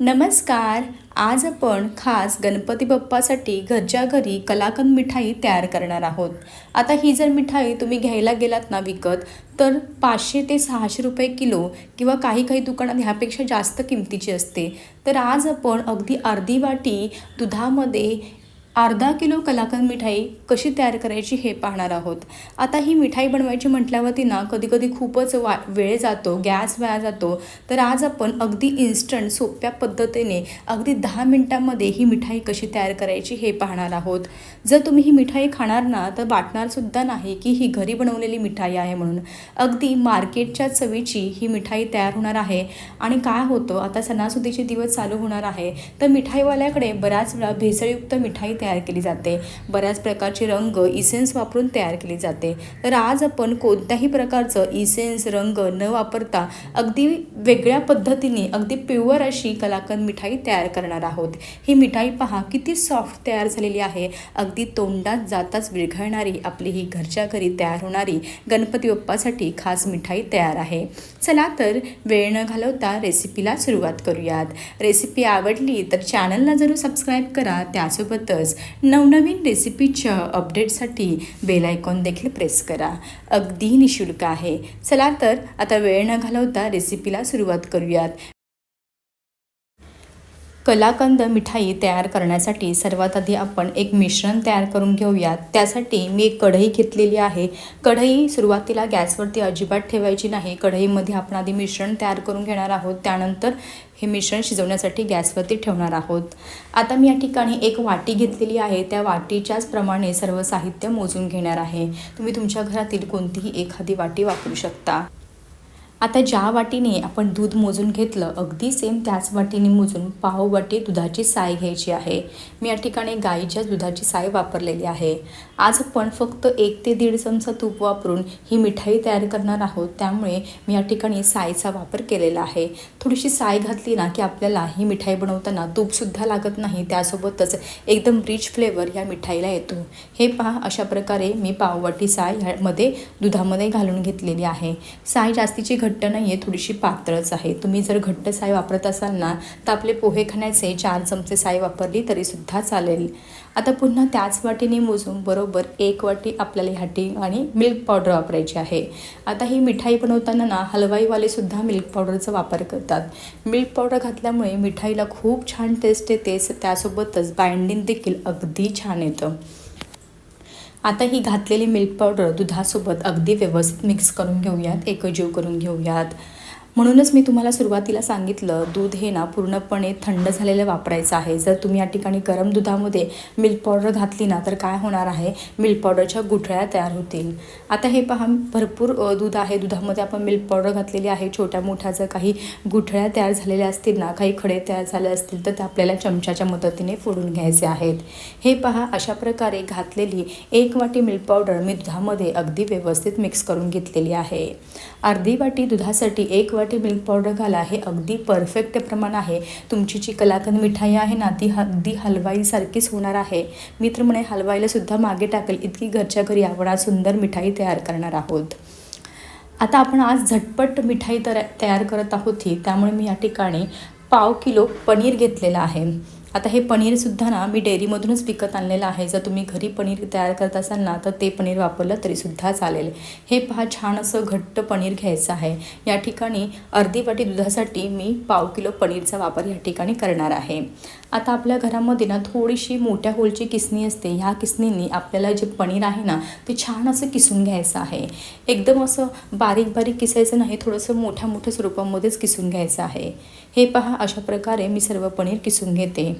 नमस्कार. आज आपण खास गणपती बाप्पासाठी घरच्या घरी कलाकंद मिठाई तयार करणार आहोत. आता ही जर मिठाई तुम्ही घ्यायला गेलात ना विकत तर पाचशे ते सहाशे रुपये किलो किंवा काही काही दुकानात ह्यापेक्षा जास्त किमतीची असते. तर आज आपण अगदी अर्धी वाटी दुधामध्ये अर्धा किलो कलाकंद मिठाई कशी तयार करायची हे पाहणार आहोत. आता ही मिठाई बनवायची म्हटल्यावरती ना कधीकधी खूपच वा वेळ जातो गॅस वाया जातो. तर आज आपण अगदी इन्स्टंट सोप्या पद्धतीने अगदी दहा मिनटामध्ये ही मिठाई कशी तयार करायची हे पाहणार आहोत. जर तुम्ही ही मिठाई खाणार ना तर वाटणारसुद्धा नाही की ही घरी बनवलेली मिठाई आहे म्हणून. अगदी मार्केटच्या चवीची ही मिठाई तयार होणार आहे. आणि काय होतं आता सणासुदीचे दिवस चालू होणार आहे. तर मिठाईवाल्याकडे बऱ्याच वेळा भेसळयुक्त मिठाई तयार तयार केली जाते. बऱ्याच प्रकारचे रंग इसेन्स वापरून तयार केली जाते. तर आज आपण कोणत्याही प्रकारचं इसेन्स रंग न वापरता अगदी वेगळ्या पद्धतीने अगदी प्युअर अशी कलाकंद मिठाई तयार करणार आहोत. ही मिठाई पहा किती सॉफ्ट तयार झालेली आहे. अगदी तोंडात जाताच विरघळणारी आपली ही घरच्या घरी तयार होणारी गणपती बाप्पासाठी खास मिठाई तयार आहे. चला तर वेळ न घालवता रेसिपीला सुरुवात करूयात. रेसिपी आवडली तर चॅनलला जरूर सबस्क्राईब करा. त्यासोबतच नवनवीन रेसिपीच्या अपडेटसाठी बेल आयकॉन देखील प्रेस करा. अगदी निशुल्क आहे. चला तर आता वेळ न घालवता रेसिपीला सुरुवात करूयात. कलाकंद मिठाई तयार करण्यासाठी सर्वात आधी आपण एक मिश्रण तयार करून घेऊयात. त्यासाठी मी एक कढई घेतलेली आहे. कढई सुरुवातीला गॅसवरती अजिबात ठेवायची नाही. कढईमध्ये आपण आधी मिश्रण तयार करून घेणार आहोत. त्यानंतर हे मिश्रण शिजवण्यासाठी गॅसवरती ठेवणार आहोत. आता मी या ठिकाणी एक वाटी घेतलेली आहे. त्या वाटीच्याच प्रमाणे सर्व साहित्य मोजून घेणार आहे. तुम्ही तुमच्या घरातील कोणतीही एखादी वाटी वापरू शकता. आता ज्या वाटीने आपण दूध मोजून घेतलं अगदी सेम त्याच वाटीने मोजून पाव वाटी दुधाची साय घ्यायची आहे. मी या ठिकाणी गाईच्या दुधाची साय वापरलेली आहे. आज आपण फक्त एक ते दीड चमचा तूप वापरून ही मिठाई तयार करणार आहोत. त्यामुळे मी या ठिकाणी सायचा वापर केलेला आहे. थोडीशी साय घातली ना की आपल्याला ही मिठाई बनवताना तूपसुद्धा लागत नाही. त्यासोबतच एकदम रिच फ्लेवर या मिठाईला येतो. हे पहा अशा प्रकारे मी पाववाटी साय ह्यामध्ये दुधामध्ये घालून घेतलेली आहे. साय जास्तीची घट्ट नाही आहे थोडीशी पातळच आहे. तुम्ही जर घट्ट साय वापरत असाल ना तर आपले पोहे खाण्याचे चार चमचे साय वापरली तरीसुद्धा चालेल. आता पुन्हा त्याच वाटीने मोजून बरोबर एक वाटी आपल्याला ह्याटी आणि मिल्क पावडर वापरायची आहे. आता ही मिठाई बनवताना ना हलवाईवालेसुद्धा मिल्क पावडरचा वापर करतात. मिल्क पावडर घातल्यामुळे मिठाईला खूप छान टेस्ट येते त्यासोबतच बाइंडिंग देखील अगदी छान येतं. आता ही घातलेली मिल्क पावडर दुधासोबत अगदी व्यवस्थित मिक्स करून घेऊयात एकजीव करून घेऊयात. म्हणूनच मी तुम्हाला सुरुवातीला सांगितलं दूध हे ना पूर्णपणे थंड झालेलं वापरायचं आहे. जर तुम्ही या ठिकाणी गरम दुधामध्ये मिल्क पावडर घातली ना तर काय होणार आहे? मिल्क पावडरच्या गुठळ्या तयार होतील. आता हे पहा भरपूर दूध आहे. दुधामध्ये आपण मिल्क पावडर घातलेली आहे. छोट्या मोठ्या जर काही गुठळ्या तयार झालेल्या असतील ना काही खडे तयार झाले असतील तर ते आपल्याला चमच्याच्या मदतीने फोडून घ्यायचे आहेत. हे पहा अशा प्रकारे घातलेली एक वाटी मिल्क पावडर मी दुधामध्ये अगदी व्यवस्थित मिक्स करून घेतलेली आहे. अर्धी वाटी दुधासाठी एक वाटी मिल्क पावडर घाला हे अगदी परफेक्ट प्रमाण आहे. तुमची जी कलाकंद मिठाई आहे ना ती अगदी हलवाईसारखीच होणार आहे. मी तर म्हणे हलवाईलासुद्धा मागे टाकेल. इतकी घरच्या घरी आपण सुंदर मिठाई तयार करणार आहोत. आता आपण आज झटपट मिठाई तर तयार करत आहोत ही. त्यामुळे मी या ठिकाणी पाव किलो पनीर घेतलेलं आहे. आता हे पनीरसुद्धा ना मी डेअरीमधूनच विकत आणलेलं आहे. जर तुम्ही घरी पनीर तयार करत असाल ना तर ते पनीर वापरलं तरीसुद्धा चालेल. हे पहा छान असं घट्ट पनीर घ्यायचं आहे. या ठिकाणी अर्धी वाटी दुधासाठी मी पाव किलो पनीरचा वापर या ठिकाणी करणार आहे. आता आपल्या घरामध्ये ना थोडीशी मोठ्या होलची किसणी असते. ह्या किसणींनी आपल्याला जे पनीर आहे ना ते छान असं किसून घ्यायचं आहे. एकदम असं बारीक बारीक किसायचं नाही थोडंसं मोठ्या मोठ्या स्वरूपामध्येच किसून घ्यायचं आहे. हे पहा अशा प्रकारे मी सर्व पनीर किसून घेते.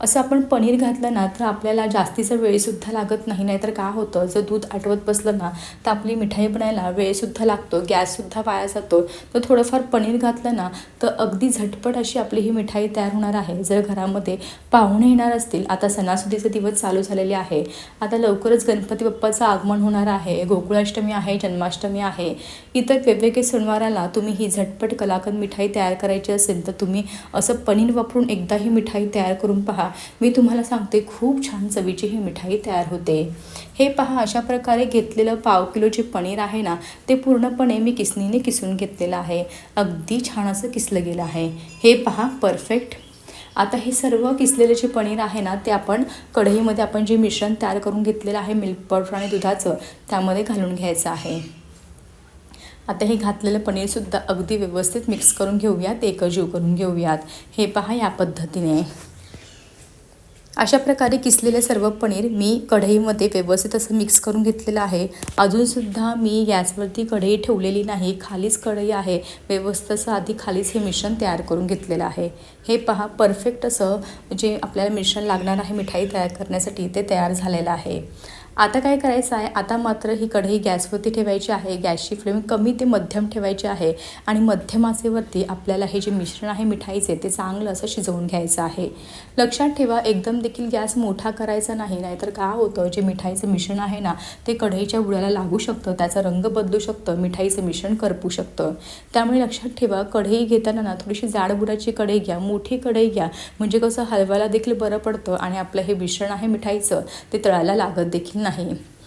असं आपण पनीर घातलं ना तर आपल्याला जास्तीचा वेळसुद्धा लागत नाही. नाहीतर काय होतं? जर दूध आटवत बसलं ना तर आपली मिठाई बनायला वेळसुद्धा लागतो गॅससुद्धा वाया जातो. तर थोडंफार पनीर घातलं ना तर अगदी झटपट अशी आपली ही मिठाई तयार होणार आहे. जर घरामध्ये पाहुणे येणार असतील आता सणासुदीचे दिवस चालू झालेले आहे आता लवकरच गणपती बाप्पाचं आगमन होणार आहे गोकुळाष्टमी आहे जन्माष्टमी आहे इतर वेगवेगळे सणवाराला तुम्ही ही झटपट कलाकंद मिठाई तयार करायची असेल तर तुम्ही असं पनीर वापरून एकदा ही मिठाई तयार करून पहा. मी तुम्हाला सांगते खूप छान चवीची ही मिठाई तयार होते. हे पहा अशा प्रकारे घेतलेलं पाव किलो जे पनीर आहे ना ते पूर्णपणे मी किसणीने किसून घेतलेलं आहे. अगदी छान असं किसलं गेलं आहे. हे पहा परफेक्ट आता हे सर्व किसलेले जे पनीर आहे ना ते आपण कढईमध्ये आपण जे मिश्रण तयार करून घेतलेलं आहे मिल्क पावडर आणि दुधाचं त्यामध्ये घालून घ्यायचं आहे. आता हे घातलेलं पनीरसुद्धा अगदी व्यवस्थित मिक्स करून घेऊयात एकजीव करून घेऊयात. हे पहा या पद्धतीने. अशा प्रकारे किसलेले सर्व पनीर मी कढईमध्ये व्यवस्थित असं मिक्स करून घेतलेलं आहे. अजूनसुद्धा मी गॅसवरती कढई ठेवलेली नाही. खालीच कढई आहे. व्यवस्थित असं आधी खालीच हे मिश्रण तयार करून घेतलेलं आहे. हे पहा परफेक्ट असं जे आपल्याला मिश्रण लागणार आहे मिठाई तयार करण्यासाठी ते तयार झालेलं आहे. आता काय करायचं आहे? आता मात्र ही कढई गॅसवरती ठेवायची आहे. गॅसची फ्लेम कमी ते मध्यम ठेवायची आहे आणि मध्यम आचेवरती आपल्याला हे जे मिश्रण आहे मिठाईचे ते चांगलं असं शिजवून घ्यायचं आहे. लक्षात ठेवा एकदम देखील गॅस मोठा करायचा नाही नाहीतर काय होतं? जे मिठाईचं मिश्रण आहे ना ते कढईच्या उड्याला लागू शकतं त्याचा रंग बदलू शकतं मिठाईचं मिश्रण करपू शकतं. त्यामुळे लक्षात ठेवा कढई घेताना ना थोडीशी जाड बुडाची कढई घ्या मोठी कढई घ्या. म्हणजे कसं हलवायला देखील बरं पडतं आणि आपलं हे मिश्रण आहे मिठाईचं ते तळायला लागत देखील नाही.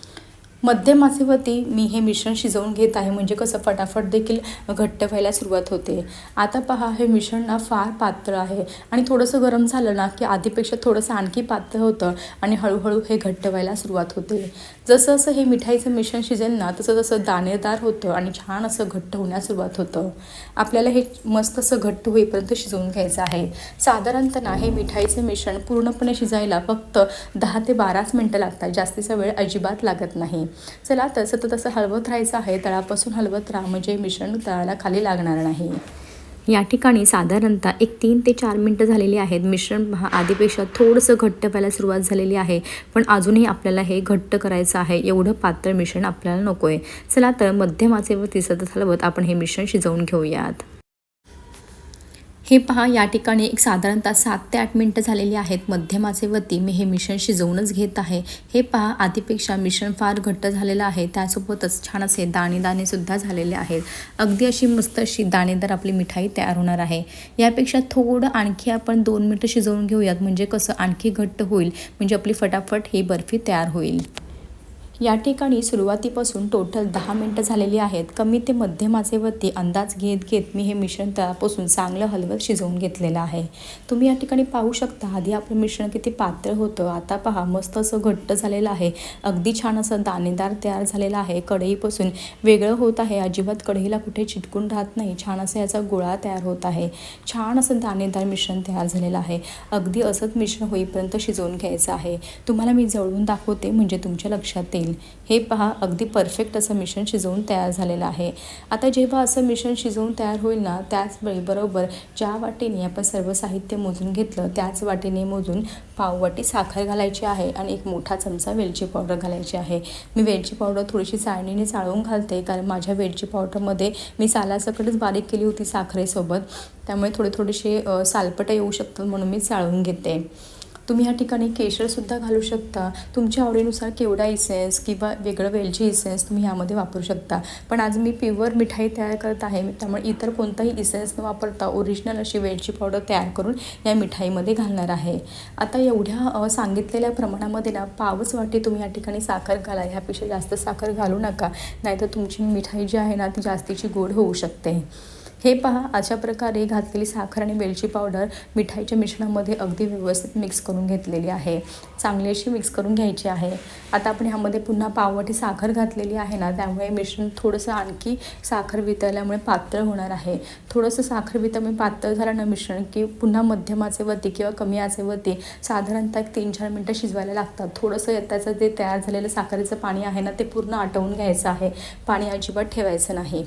मध्यम आचेवरती मी हे मिश्रण शिजवून घेत आहे. म्हणजे कसं फटाफट देखील घट्ट व्हायला सुरुवात होते. आता पहा हे मिश्रण ना फार पातळ आहे. आणि थोडंसं गरम झालं ना की आधीपेक्षा थोडंसं आणखी पातळ होतं आणि हळूहळू हे घट्ट व्हायला सुरुवात होते. जसं जसं हे मिठाईचं मिश्रण शिजेल ना तसं तसं दाणेदार होतं आणि छान असं घट्ट होण्यास सुरुवात होतं. आपल्याला हे मस्त असं घट्ट होईपर्यंत शिजवून घ्यायचं आहे. साधारणतः ना हे मिठाईचं मिश्रण पूर्णपणे शिजायला फक्त दहा ते बाराच मिनटं लागतात. जास्तीचा वेळ अजिबात लागत नाही. चला तर सतत असं हलवत राहायचं आहे. तळापासून हलवत राहा. म्हणजे मिश्रण तळाला खाली लागणार नाही. या ठिकाणी साधारणतः एक तीन ते चार मिनटं झालेली आहेत. मिश्रण आधीपेक्षा थोडंसं घट्ट व्हायला सुरुवात झालेली आहे. पण अजूनही आपल्याला हे घट्ट करायचं आहे. एवढं पातळ मिश्रण आपल्याला नको आहे चला तर मध्यमाचेवरती सतत हलवत आपण हे मिश्रण शिजवून घेऊयात. हे पहा या ठिकाणी एक साधारणतः सात ते आठ मिनटं झालेली आहेत. मध्यमाचे वती मी हे मिश्रण शिजवूनच घेत आहे. हे पहा आधीपेक्षा मिश्रण फार घट्ट झालेलं आहे. त्यासोबतच छान असे दाणे दाणेसुद्धा झालेले आहेत. अगदी अशी मस्त अशी दाणेदार आपली मिठाई तयार होणार आहे. यापेक्षा थोडं आणखी आपण दोन मिनटं शिजवून घेऊयात. म्हणजे कसं आणखी घट्ट होईल. म्हणजे आपली फटाफट ही बर्फी तयार होईल. या ठिकाणी सुरुवातीपासून टोटल दहा मिनटं झालेली आहेत. कमी ते मध्यमाचेवरती अंदाज घेत घेत मी हे मिश्रण तळापासून चांगलं हलवत शिजवून घेतलेलं आहे. तुम्ही या ठिकाणी पाहू शकता आधी आपलं मिश्रण किती पातळ होतं आता पहा मस्त असं घट्ट झालेलं आहे. अगदी छान असं दाणेदार तयार झालेलं आहे. कढईपासून वेगळं होत आहे. अजिबात कढईला कुठे चिटकून राहत नाही. छान असं याचा गोळा तयार होत आहे. छान असं दाणेदार मिश्रण तयार झालेलं आहे. अगदी असंच मिश्रण होईपर्यंत शिजवून घ्यायचं आहे. तुम्हाला मी जवळून दाखवते म्हणजे तुमच्या लक्षात येईल. हे पहा अगदी परफेक्ट असं मिश्रण शिजवून तयार झालेलं आहे. आता जेव्हा असं मिश्रण शिजवून तयार होईल ना त्याचवेळी बरोबर ज्या वाटीने आपण सर्व साहित्य मोजून घेतलं त्याच वाटीने मोजून पाववाटी साखर घालायची आहे आणि एक मोठा चमचा वेलची पावडर घालायची आहे. मी वेलची पावडर थोडीशी चाळणीने चाळवून घालते कारण माझ्या वेलची पावडरमध्ये मी सालासकटच बारीक केली होती साखरेसोबत. त्यामुळे थोडे थोडेसे सालपटं येऊ शकतात म्हणून मी चाळवून घेते. तुम्ही या ठिकाणी केशरसुद्धा घालू शकता. तुमच्या आवडीनुसार केवडा इसेन्स किंवा वेगळं वेलची इसेन्स तुम्ही यामध्ये वापरू शकता. पण आज मी प्युअर मिठाई तयार करत आहे. त्यामुळे इतर कोणताही इसेन्स न वापरता ओरिजिनल अशी वेलची पावडर तयार करून या मिठाईमध्ये घालणार आहे. आता एवढ्या सांगितलेल्या प्रमाणामध्ये ना पावच वाटी तुम्ही या ठिकाणी साखर घाला. ह्यापेक्षा जास्त साखर घालू नका. नाहीतर तुमची मिठाई जी आहे ना ती जास्तीची गोड होऊ शकते. हे पहा अशा प्रकारे घातलेली साखर आणि वेलची पावडर मिठाईच्या मिश्रणामध्ये अगदी व्यवस्थित मिक्स करून घेतलेली आहे. चांगली अशी मिक्स करून घ्यायची आहे. आता आपण ह्यामध्ये पुन्हा पाववाटी साखर घातलेली आहे ना त्यामुळे मिश्रण थोडंसं आणखी साखर वितळल्यामुळे पातळ होणार आहे. थोडंसं साखर वितळमुळे पातळ झालं ना मिश्रण की पुन्हा मध्यम आचेवरती किंवा कमी आचेवरती साधारणतः एक तीन चार मिनटं शिजवायला लागतात. थोडंसं त्याचं जे तयार झालेलं साखरेचं पाणी आहे ना ते पूर्ण आटवून घ्यायचं आहे. पाणी अजिबात ठेवायचं नाही.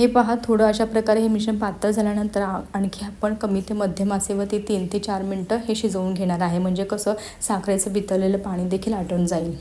हे पहा थोडं अशा प्रकारे हे मिश्रण पातळ झाल्यानंतर आणखी आपण कमी ते मध्यम आचेवरती तीन ते चार मिनटं हे शिजवून घेणार आहे. म्हणजे कसं साखरेचं वितळलेलं पाणी देखील आटून जाईल.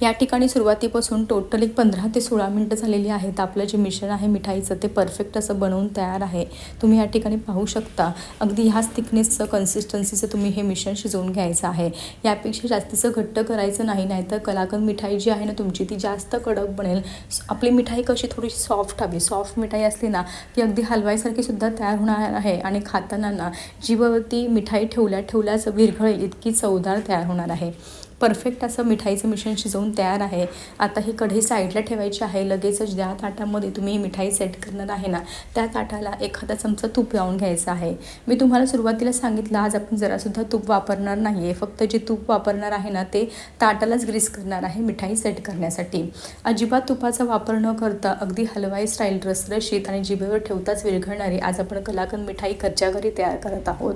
या ठिकाणी सुरुवातीपासून टोटल एक पंधरा ते सोळा मिनटं झालेली आहेत. आपलं जे मिश्रण आहे मिठाईचं ते परफेक्ट असं बनवून तयार आहे. तुम्ही या ठिकाणी पाहू शकता. अगदी ह्याच थिकनेसचं कन्सिस्टन्सीचं तुम्ही हे मिश्रण शिजवून घ्यायचं आहे. यापेक्षा जास्तीचं घट्ट करायचं नाही नाहीतर कलाकंद मिठाई जी आहे ना तुमची ती जास्त कडक बनेल. आपली मिठाई कशी थोडीशी सॉफ्ट हवी. सॉफ्ट मिठाई असली ना ती अगदी हलवाईसारखी सुद्धा तयार होणार आहे आणि खाताना ना जीवावरती मिठाई ठेवल्या ठेवल्याच विरघळेल इतकी चवदार तयार होणार आहे. परफेक्ट असं मिठाईचं मिश्रण शिजवून तयार आहे. आता ही कढई साईडला ठेवायची आहे. लगेचच ज्या ताटामध्ये तुम्ही ही मिठाई सेट करणार आहे ना त्या ताटाला एखादा चमचा तूप लावून घ्यायचा आहे. मी तुम्हाला सुरुवातीला सांगितलं आज आपण जरासुद्धा तूप वापरणार नाही आहे फक्त जे तूप वापरणार आहे ना ते ताटालाच ग्रीस करणार आहे मिठाई सेट करण्यासाठी. अजिबात तुपाचा वापर न करता अगदी हलवाई स्टाईल रसरशीत आणि जिभेवर ठेवताच विरघळणारी आज आपण कलाकंद मिठाई घरच्या घरी तयार करत आहोत.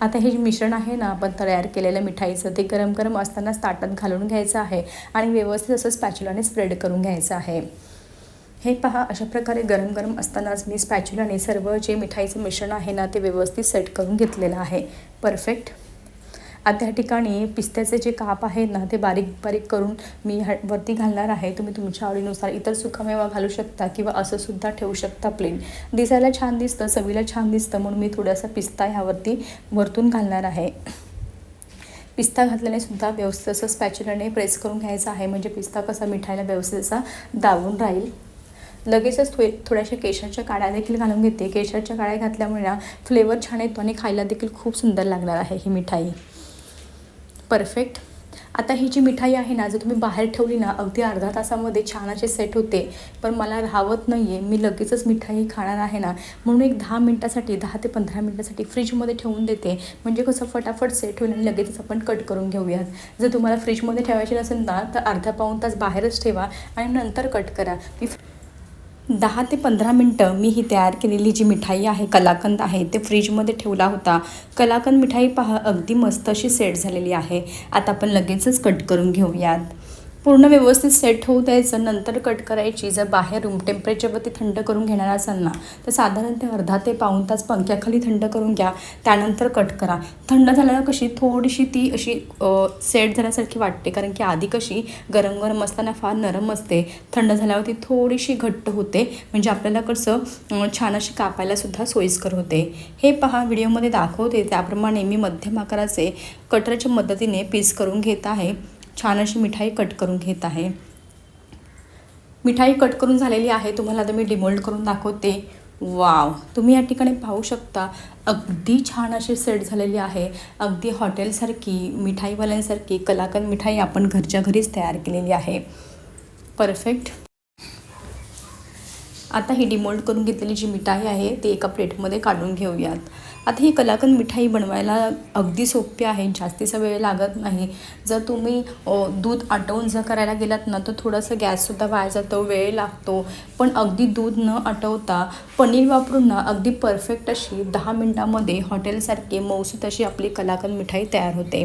आता हे जे मिश्रण आहे ना आपण तयार केलेलं मिठाईचं ते गरम गरम असतानाच ताटात घालून घ्यायचं आहे आणि व्यवस्थित असं स्पॅच्युलाने स्प्रेड करून घ्यायचं आहे. हे पहा अशा प्रकारे गरम गरम असतानाच मी स्पॅच्युलाने सर्व जे मिठाईचं मिश्रण आहे ना ते व्यवस्थित सेट करून घेतलेलं आहे. परफेक्ट. आता ह्या ठिकाणी पिस्त्याचे जे काप आहेत ना ते बारीक बारीक करून मी ह्या वरती घालणार आहे. तुम्ही तुमच्या आवडीनुसार इतर सुकामेवा घालू शकता किंवा असं सुद्धा ठेवू शकता प्लेन दिसायला छान दिसतं चवीला छान दिसतं म्हणून मी थोडासा पिस्ता ह्यावरती वरतून घालणार आहे. पिस्ता घातल्याने सुद्धा व्यवस्थित असं स्पॅच्युलाने प्रेस करून घ्यायचा आहे. म्हणजे पिस्ता कसा मिठाईला व्यवस्थित असा दाबून राहील. लगेचच थो थोड्याशा केशरच्या काड्या देखील घालून घेते. केशरच्या काड्या घातल्यामुळे ना फ्लेवर छान येतो आणि खायला देखील खूप सुंदर लागणार आहे ही मिठाई. परफेक्ट आता ही जी मिठाई आहे ना जर तुम्ही बाहेर ठेवली ना अगदी अर्धा तासामध्ये छान असे सेट होते. पण मला राहत नाही आहे मी लगेचच मिठाई खाणार आहे ना. म्हणून एक दहा मिनटासाठी दहा ते पंधरा मिनटासाठी फ्रीजमध्ये ठेवून देते. म्हणजे कसं फटाफट सेट होईल आणि लगेचच आपण कट करून घेऊयात. जर तुम्हाला फ्रीजमध्ये ठेवायची नसेल ना तर अर्धा पाऊण तास बाहेरच ठेवा आणि नंतर कट करा. मी दहा ते पंधरा मिनटं मी ही तयार केलेली जी मिठाई आहे कलाकंद आहे ते फ्रीजमध्ये ठेवला होता. कलाकंद मिठाई पहा अगदी मस्त अशी सेट झालेली आहे. आता आपण लगेचच कट करून घेऊयात. पूर्ण व्यवस्थित सेट होऊ द्यायचं नंतर कट करायची. जर बाहेर रूम टेम्परेचरवरती थंड करून घेणार असाल ना तर साधारण ते अर्धा ते पाऊण तास पंख्याखाली थंड करून घ्या. त्यानंतर कट करा. थंड झाल्यावर कशी थोडीशी ती अशी सेट झाल्यासारखी वाटते. कारण की आधी कशी गरम गरम असताना फार नरम असते. थंड झाल्यावर ती थोडीशी घट्ट होते. म्हणजे आपल्याला कसं छान अशी कापायलासुद्धा सोयीस्कर होते. हे पहा व्हिडिओमध्ये दाखवते. त्याप्रमाणे मी मध्यम आकाराचे कटरच्या मदतीने पीस करून घेत आहे. छान अशी मिठाई कट करून घेत आहे. मिठाई कट करून झालेली आहे. तुम्हाला आता मी डिमोल्ड करून दाखवते. वाव! तुम्ही या ठिकाणी पाहू शकता. अगदी छान अशी सेट झालेली आहे. अगदी हॉटेलसारखी मिठाईवाल्यांसारखी कलाकंद मिठाई आपण घरच्या घरीच तयार केलेली आहे. परफेक्ट. आता ही डिमोल्ड करून घेतलेली जी मिठाई आहे ती एका प्लेटमध्ये काढून घेऊयात. आता ही कलाकंद मिठाई बनवायला अगदी सोपी आहे जास्तीचा वेळ लागत नाही. जर तुम्ही दूध आटवून जर करायला गेलात ना तर थोडंसं गॅससुद्धा वाया जातो वेळ लागतो. पण अगदी दूध न आटवता पनीर वापरून ना अगदी परफेक्ट अशी दहा मिनटामध्ये हॉटेलसारखी मौसूत अशी आपली कलाकंद मिठाई तयार होते.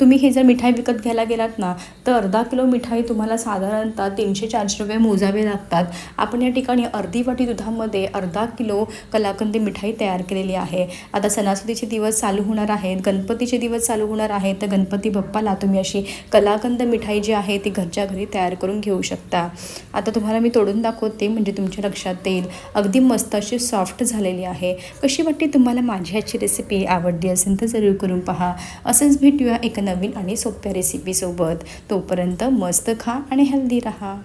तुम्ही हे जर मिठाई विकत घ्यायला गेलात ना तर अर्धा किलो मिठाई तुम्हाला साधारणतः तीनशे चारशे रुपये मोजावे लागतात. आपण या ठिकाणी अर्धी वाटी दुधामध्ये अर्धा किलो कलाकंदी मिठाई तयार केलेली आहे. आता सणासुदीचे दिवस चालू होणार आहेत गणपतीचे दिवस चालू होणार आहेत तर गणपती बाप्पाला तुम्ही अशी कलाकंद मिठाई जी आहे ती घरच्या घरी तयार करून घेऊ शकता. आता तुम्हाला मी तोडून दाखवते म्हणजे तुमच्या लक्षात येईल. अगदी मस्त अशी सॉफ्ट झालेली आहे. कशी वाटते तुम्हाला माझी ह्याची रेसिपी आवडली असेल तर जरूर करून पहा. असंच भेटूया एका नवीन आणि सोप्या रेसिपीसोबत तोपर्यंत मस्त खा आणि हेल्दी राहा.